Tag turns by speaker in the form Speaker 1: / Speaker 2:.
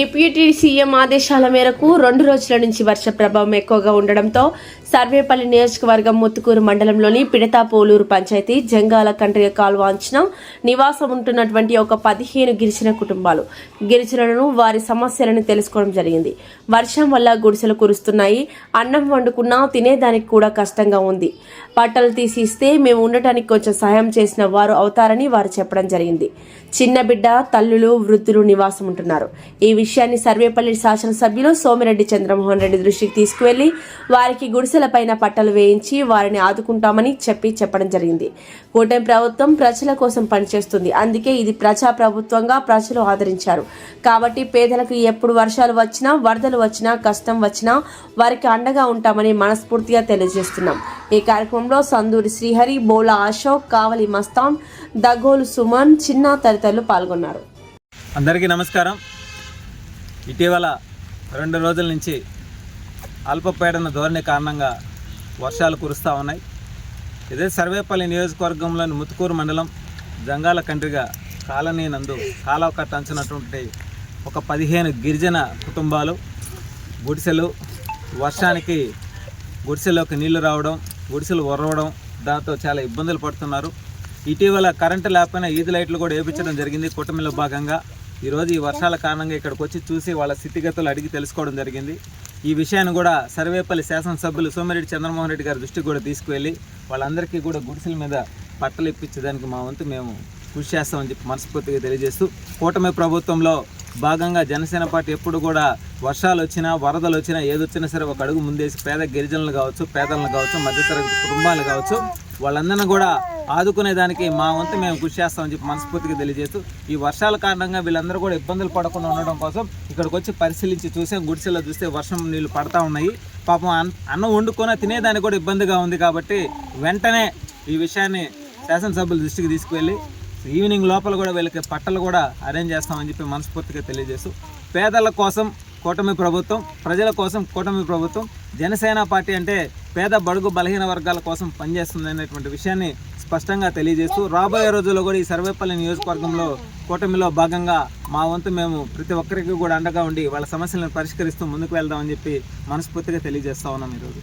Speaker 1: Deep CM ఆదేశాల మేరకు రెండు రోజుల నుంచి వర్ష ప్రభావం ఎక్కువగా ఉండడంతో సర్వేపల్లి నియోజకవర్గం ముత్తుకూరు మండలంలోని పిడతాపోలూరు పంచాయతీ జంగాల కండ్రియ కాలువ అంచున నివాసం ఉంటున్నటువంటి ఒక పదిహేను గిరిజన కుటుంబాలు. గిరిజనులను వారి సమస్యలను తెలుసుకోవడం జరిగింది. వర్షం వల్ల గుడిసెలు కురుస్తున్నాయి. అన్నం వండుకున్నా తినేదానికి కూడా కష్టంగా ఉంది. బట్టలు తీసి ఇస్తే మేము ఉండటానికి కొంచెం సహాయం చేసిన వారు అవుతారని వారు చెప్పడం జరిగింది. చిన్న బిడ్డ తల్లులు వృద్ధులు నివాసం ఉంటున్నారు. ఈ విషయాన్ని సర్వేపల్లి శాసనసభ్యులు సోమిరెడ్డి చంద్రమోహన్ రెడ్డి దృష్టికి తీసుకువెళ్ళి వారికి గుడిసెలపైన పట్టలు వేయించి వారిని ఆదుకుంటామని చెప్పి చెప్పడం జరిగింది. కూటమి ప్రభుత్వం ప్రజల కోసం పనిచేస్తుంది. అందుకే ఇది ప్రజా ప్రభుత్వంగా ప్రజలు ఆదరించారు. కాబట్టి పేదలకు ఎప్పుడు వర్షాలు వచ్చినా వరదలు వచ్చినా కష్టం వచ్చినా వారికి అండగా ఉంటామని మనస్ఫూర్తిగా తెలియజేస్తున్నాం. ఈ కార్యక్రమంలో సందూరి శ్రీహరి బోలా అశోక్ కావలి మస్తాన్ దగోలు సుమన్ చిన్న తదితరులు పాల్గొన్నారు.
Speaker 2: అందరికీ నమస్కారం. ఇటీవల రెండు రోజుల నుంచి అల్పపీడన ధోరణి కారణంగా వర్షాలు కురుస్తూ ఉన్నాయి. ఇదే సర్వేపల్లి నియోజకవర్గంలోని ముత్తుకూరు మండలం జంగాల కండ్రిగా కాలనీ నందు కాలవ కట్ట అంచినటువంటి ఒక పదిహేను గిరిజన కుటుంబాలు గుడిసెలు వర్షానికి గుడిసెలోకి నీళ్ళు రావడం గుడిసెలు ఒర్రవడం దాంతో చాలా ఇబ్బందులు పడుతున్నారు. ఇటీవల కరెంటు లేకపోయినా ఈది లైట్లు కూడా వేయించడం జరిగింది. కూటమిలో భాగంగా ఈరోజు ఈ వర్షాల కారణంగా ఇక్కడికి వచ్చి చూసి వాళ్ళ స్థితిగతులు అడిగి తెలుసుకోవడం జరిగింది. ఈ విషయాన్ని కూడా సర్వేపల్లి శాసనసభ్యులు సోమిరెడ్డి చంద్రమోహన్ రెడ్డి గారి దృష్టికి కూడా తీసుకువెళ్ళి వాళ్ళందరికీ కూడా గుడిసెల మీద పట్టలు ఇప్పించడానికి మా వంతు మేము కృషి చేస్తామని చెప్పి మనస్ఫూర్తిగా తెలియజేస్తూ కూటమి ప్రభుత్వంలో భాగంగా జనసేన పార్టీ ఎప్పుడు కూడా వర్షాలు వచ్చినా వరదలు వచ్చినా ఏదొచ్చినా సరే ఒక అడుగు ముందేసి పేద గిరిజనులు కావచ్చు పేదలను కావచ్చు మధ్యతరగతి కుటుంబాలు కావచ్చు వాళ్ళందరినీ కూడా ఆదుకునేదానికి మా వంతు మేము కృషి చేస్తామని చెప్పి మనస్ఫూర్తిగా తెలియజేస్తూ ఈ వర్షాల కారణంగా వీళ్ళందరూ కూడా ఇబ్బందులు పడకుండా ఉండడం కోసం ఇక్కడికి వచ్చి పరిశీలించి చూసాం. గుడిసెలో చూస్తే వర్షం నీళ్ళు పడతా ఉన్నాయి. పాపం అన్నం వండుకొని తినేదానికి కూడా ఇబ్బందిగా ఉంది కాబట్టి వెంటనే ఈ విషయాన్ని శాసనసభ్యుల దృష్టికి తీసుకువెళ్ళి ఈవినింగ్ లోపల కూడా వీళ్ళకి పట్టలు కూడా అరేంజ్ చేస్తామని చెప్పి మనస్ఫూర్తిగా తెలియజేస్తూ పేదల కోసం కూటమి ప్రభుత్వం ప్రజల కోసం కూటమి ప్రభుత్వం జనసేన పార్టీ అంటే పేద బడుగు బలహీన వర్గాల కోసం పనిచేస్తుంది అనేటువంటి విషయాన్ని స్పష్టంగా తెలియజేస్తూ రాబోయే రోజుల్లో కూడా ఈ సర్వేపల్లి నియోజకవర్గంలో కూటమిలో భాగంగా మా వంతు మేము ప్రతి ఒక్కరికి కూడా అండగా ఉండి వాళ్ళ సమస్యలను పరిష్కరిస్తూ ముందుకు వెళ్దామని చెప్పి మనస్ఫూర్తిగా తెలియజేస్తా ఉన్నాం ఈరోజు.